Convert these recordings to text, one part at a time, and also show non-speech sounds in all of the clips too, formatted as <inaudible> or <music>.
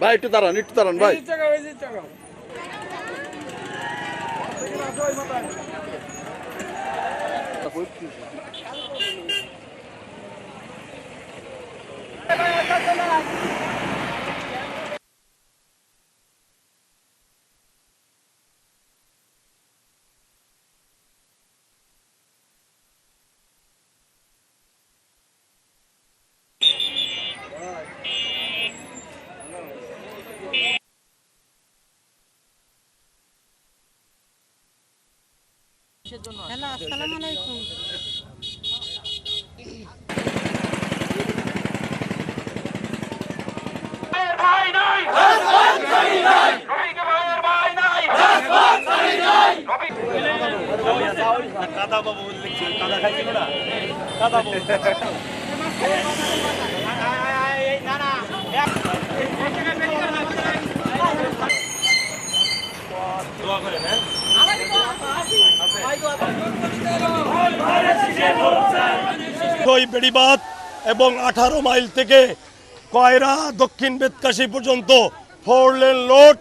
ভাই একটু দাঁড়ান একটু দাঁড়ান ভাই। হ্যালো আসসালামু আলাইকুম। ভাই নাই রফিক ভাইয়ের ভাই নাই রফিক কাদা বাবু লিখছে কাদা খাইছিল না? কাদা বাবু। <laughs> বেড়িবাঁধ এবং আঠারো মাইল থেকে কয়রা দক্ষিণ বেতকাশি পর্যন্ত ফোর লেন লোড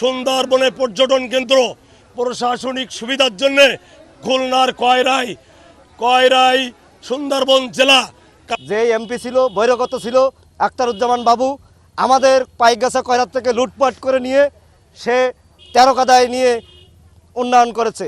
সুন্দরবনে পর্যটন কেন্দ্র। প্রশাসনিক সুবিধার জন্যে খুলনার কয়রাই কয়রাই সুন্দরবন জেলা। যে এমপি ছিল বৈরগত ছিল, আখতারুজ্জামান বাবু, আমাদের পাইকগাছা কয়রাত থেকে লুটপাট করে নিয়ে সে তেরো কাদায় নিয়ে উন্নয়ন করেছে।